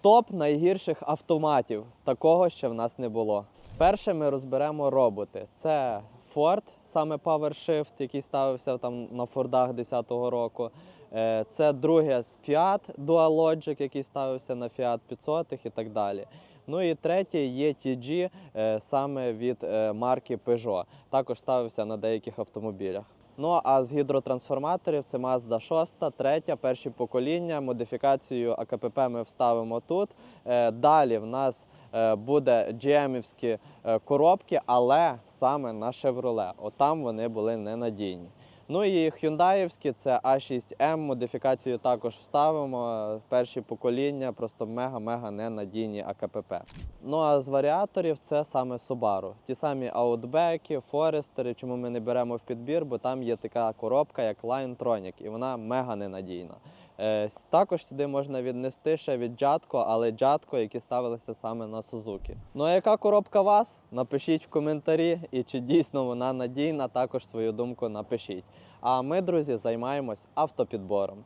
Топ найгірших автоматів. Такого ще в нас не було. Перше ми розберемо роботи. Це Ford, саме PowerShift, який ставився там на Фордах 10-го року. Е, Це друге Fiat Dualogic, який ставився на Fiat 500 і так далі. Ну і третє ETG, е, саме від е, марки Peugeot. Також ставився на деяких автомобілях. Ну а з гідротрансформаторів це Mazda 6, третя, перші покоління. Модифікацію АКПП ми вставимо тут. Далі в нас буде GM-івські коробки, але саме на Chevrolet. Отам вони були ненадійні. Ну і хюндаївські це А6М, модифікацію також вставимо. Перші покоління, просто мега-мега ненадійні АКПП. Ну а з варіаторів це саме Subaru. Ті самі Outback, Forester, чому ми не беремо в підбір, бо там є така коробка, як Lion і вона мега ненадійна. Е, Також сюди можна віднести ще від джатко, але джатко, які ставилися саме на Сузуки. Ну а яка коробка вас? Напишіть в коментарі, і чи дійсно вона надійна, також свою думку напишіть. А ми, друзі, займаємось автопідбором.